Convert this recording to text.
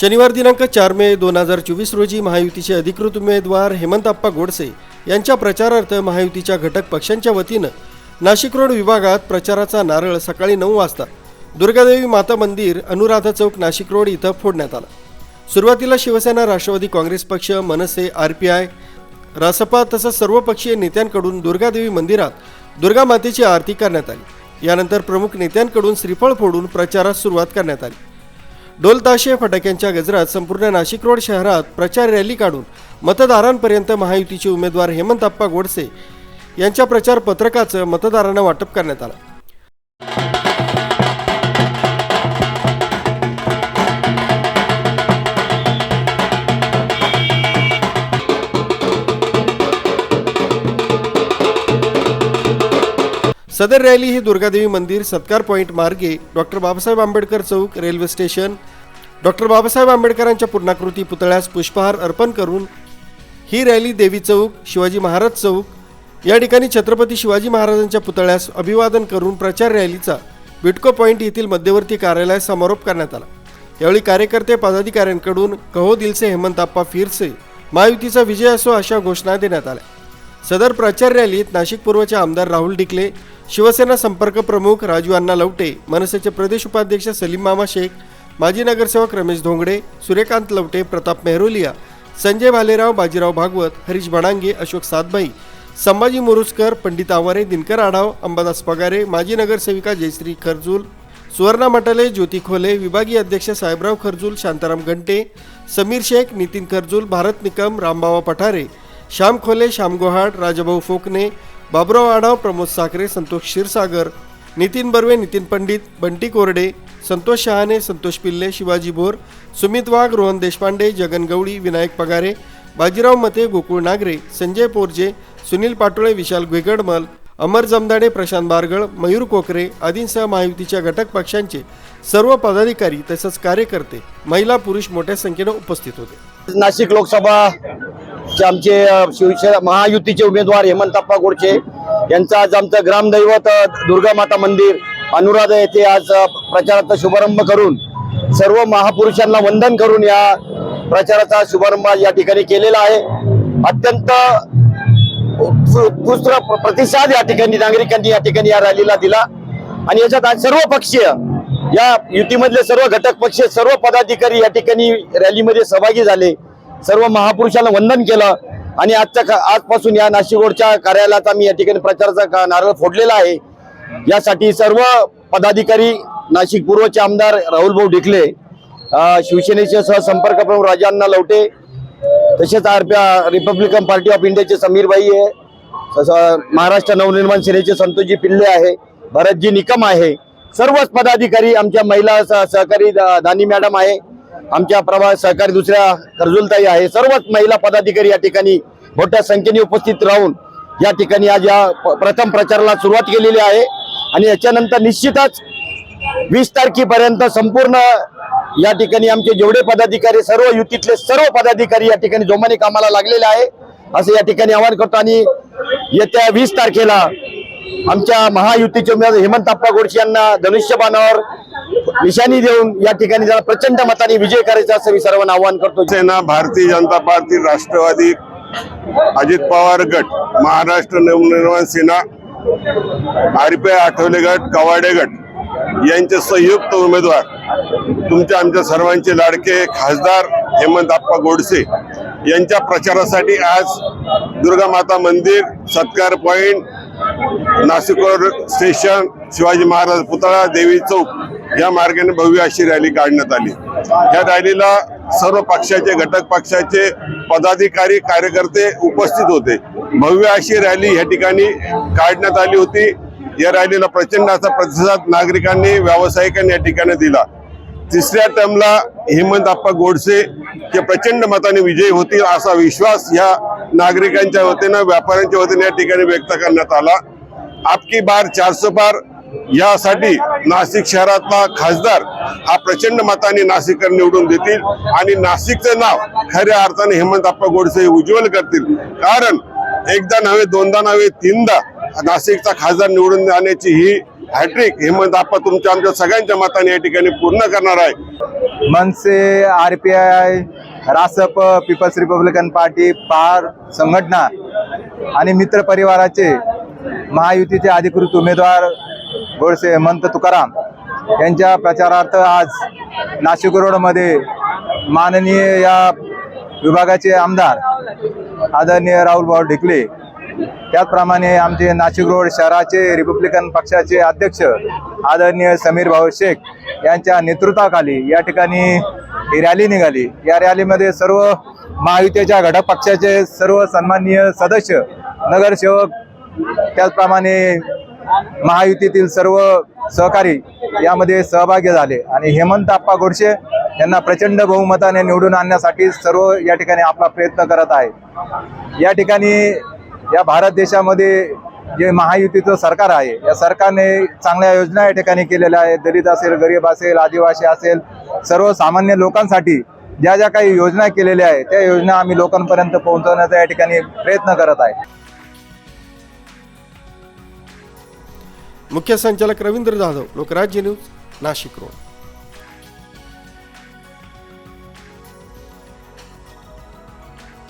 शनिवार दिनांक चार मे दोन हजार चोवीस रोजी महायुतीचे अधिकृत उमेदवार हेमंतप्पा गोडसे यांच्या प्रचारार्थ महायुतीच्या घटक पक्षांच्या वतीनं नाशिक रोड विभागात प्रचाराचा नारळ सकाळी नऊ वाजता दुर्गादेवी माता मंदिर अनुराधा चौक नाशिक रोड इथं फोडण्यात आला. सुरुवातीला शिवसेना राष्ट्रवादी काँग्रेस पक्ष Manase R P I Raspa तसंच सर्वपक्षीय नेत्यांकडून दुर्गादेवी मंदिरात दुर्गा मातेची आरती करण्यात आली. यानंतर प्रमुख नेत्यांकडून श्रीफळ फोडून प्रचारास सुरुवात करण्यात आली. ढोलताशे फटाक्यांच्या गजरात संपूर्ण नाशिक रोड शहरात प्रचार रॅली काढून मतदारांपर्यंत महायुतीचे उमेदवार हेमंतप्पा गोडसे यांच्या प्रचार पत्रकाचं मतदारांना वाटप करण्यात आलं. सदर रॅली ही दुर्गादेवी मंदिर सत्कार पॉईंट मार्गे डॉक्टर बाबासाहेब आंबेडकर चौक रेल्वे स्टेशन डॉक्टर बाबासाहेब आंबेडकरांच्या पूर्णाकृती पुतळ्यास पुष्पहार अर्पण करून ही रॅली देवी चौक शिवाजी महाराज चौक या ठिकाणी छत्रपती शिवाजी महाराजांच्या पुतळ्यास अभिवादन करून प्रचार रॅलीचा बिटको पॉईंट येथील मध्यवर्ती कार्यालयात समारोप करण्यात आला. यावेळी कार्यकर्ते पदाधिकाऱ्यांकडून कहो दिलसे हेमंताप्पा फिरसे महायुतीचा विजय असो अशा घोषणा देण्यात आल्या. सदर प्रचार रॅलीत नाशिक पूर्वचे आमदार राहुल डिकले शिवसेना संपर्क प्रमुख राजू अण्णा लवटे मनसेचे प्रदेश उपाध्यक्ष सलीम मामा शेख माजी नगरसेवक रमेश धोंगडे सूर्यकांत लवटे प्रताप मेहरोलिया संजय भालेराव बाजीराव भागवत हरीश भडांगे अशोक सातभाई संभाजी मुरुसकर पंडित आवारे दिनकर आढाव अंबादास पगारे माजी नगरसेविका जयश्री खरजूल सुवर्णा मटले ज्योती खोले विभागीय अध्यक्ष साहेबराव खरजूल शांताराम घंटे समीर शेख नितीन खरजूल भारत निकम रामबावा पठारे श्याम खोले श्याम गोहाड राजाभाऊ फोकणे बाबुराव आढाव प्रमोद साखरे संतोष क्षीरसागर नितीन बर्वे नितीन पंडित बंटी कोरडे संतोष शहाणे संतोष पिल्ले शिवाजी भोर सुमित वाघ रोहन देशपांडे जगन गवळी विनायक पगारे बाजीराव मते गोकुळ नागरे संजय पोरजे सुनील पाटोळे विशाल घुगडमल अमर जमदाडे प्रशांत बारगळ मयूर कोकरे आदींसह महायुतीच्या घटक पक्षांचे सर्व पदाधिकारी तसंच कार्यकर्ते महिला पुरुष मोठ्या संख्येनं उपस्थित होते. नाशिक लोकसभा चे आमचे शिवसेना महायुतीचे उमेदवार हेमंतप्पा गोडचे यांचा आज आमचं ग्रामदैवत दुर्गा माता मंदिर अनुराधा येथे आज प्रचाराचा शुभारंभ करून सर्व महापुरुषांना वंदन करून या प्रचाराचा शुभारंभ या ठिकाणी केलेला आहे. अत्यंत उत्कृष्ट प्रतिसाद या ठिकाणी नागरिकांनी या ठिकाणी या रॅलीला दिला. आणि याच्यात आज सर्व पक्षीय या युतीमधले सर्व घटक पक्ष सर्व पदाधिकारी या ठिकाणी रॅलीमध्ये सहभागी झाले. सर्व महापुरुषांना वंदन केलं. आणि आजच्या का- आजपासून या नाशिकोडच्या कार्यालयाचा मी आम्ही या ठिकाणी प्रचाराचा का- नारळ फोडलेला आहे. यासाठी सर्व पदाधिकारी नाशिक पूर्वचे आमदार राहुल भाऊ ढिकले शिवसेनेचे सहसंपर्क प्रमुख राजांना लवटे तसेच आर रिपब्लिकन पार्टी ऑफ इंडियाचे समीरबाई आहे तसं महाराष्ट्र नवनिर्माण सेनेचे संतोषजी पिल्ले आहे भरतजी निकम आहे. सर्वच पदाधिकारी आमच्या महिला सहकारी दा- दानी मॅडम आहे. आमच्या प्रभा सहकारी दुसऱ्या कर्जुलताई आहे. सर्वच महिला पदाधिकारी या ठिकाणी मोठ्या संख्येने उपस्थित राहून या ठिकाणी आज या प- प्रथम प्रचाराला सुरुवात केलेली आहे. आणि याच्यानंतर निश्चितच वीस तारखेपर्यंत संपूर्ण या ठिकाणी आमचे जेवढे पदाधिकारी सर्व युतीतले सर्व पदाधिकारी या ठिकाणी जोमाने कामाला लागलेले आहे. असं या ठिकाणी आवाहन करतो आणि येत्या वीस तारखेला आमच्या महायुतीचे उमेदवार हेमंतप्पा गोडसे यांना धनुष्यबाणावर निशाणी देऊन या ठिकाणी जरा प्रचंड मताने विजय करायचा असं मी सर्वांना आवाहन करतो. सेना भारतीय जनता पार्टी राष्ट्रवादी अजित पवार गट महाराष्ट्र नवनिर्माण सेना आरिपे आठवले गट कवाडे गट यांचे संयुक्त उमेदवार तुमच्या आमच्या सर्वांचे लाडके खासदार हेमंत आप्पा गोडसे यांच्या प्रचारासाठी आज दुर्गा माता मंदिर सत्कार point Nashik road station Shivaji Maharaj पुतळा देवी चौक या मार्गाने भव्य अशी रॅली काढण्यात आली. या रॅलीला सर्व पक्षाचे घटक पक्षाचे पदाधिकारी कार्यकर्ते उपस्थित होते. भव्य अशी रॅली या ठिकाणी काढण्यात आली होती. या रॅलीला प्रचंड असा प्रतिसाद नागरिकांनी व्यावसायिकांनी या ठिकाणी दिला. तिसऱ्या टर्मला हेमंत आप्पा गोडसे हे प्रचंड मताने विजयी होतील असा विश्वास या नागरिकांच्या वतीनं व्यापाऱ्यांच्या वतीने या ठिकाणी व्यक्त करण्यात आला. आपकी बार चारशे बार यासाठी नाशिक शहरातला खासदार हा प्रचंड मताने नाशिककर निवडून देतील आणि नाशिकचं नाव खऱ्या अर्थाने हेमंत आप्पा गोडसे उज्ज्वल करतील. कारण एकदा नव्हे दोनदा नव्हे तीनदा नाशिकचा खासदार निवडून आणण्याची ही हॅट्रिक हेमंत आप्पा तुमच्या आमच्या सगळ्यांच्या मताने या ठिकाणी पूर्ण करणार आहे. Manase R P I Raspa peoples republican party पार संघटना आणि मित्र परिवाराचे महायुतीचे अधिकृत उमेदवार गोडसे हेमंत तुकाराम यांच्या प्रचारार्थ आज नाशिक रोडमध्ये माननीय या विभागाचे आमदार आदरणीय राहुल भाऊ ढिकले त्याचप्रमाणे आमचे नाशिक रोड शहराचे रिपब्लिकन पक्षाचे अध्यक्ष आदरणीय समीर भाऊ शेख यांच्या नेतृत्वाखाली या ठिकाणी ही रॅली निघाली. या रॅलीमध्ये सर्व महायुतीच्या घटक पक्षाचे सर्व सन्माननीय सदस्य नगरसेवक त्याचप्रमाणे महायुतीतील सर्व सहकारी यामध्ये सहभागी झाले. आणि हेमंत आप्पा गोडसे यांना प्रचंड बहुमताने निवडून आणण्यासाठी सर्व या ठिकाणी आपला प्रयत्न करत आहे या ठिकाणी या भारत देशामध्ये जे महायुतीचं सरकार आहे या सरकारने चांगल्या योजना या ठिकाणी केलेल्या आहेत. दलित असेल गरीब असेल आदिवासी असेल सर्वसामान्य लोकांसाठी ज्या ज्या काही योजना केलेल्या आहेत त्या योजना आम्ही लोकांपर्यंत पोहोचवण्याचा या ठिकाणी प्रयत्न करत आहे. मुख्य संचालक रवींद्र जाधव लोकराज्य न्यूज नाशिक रोड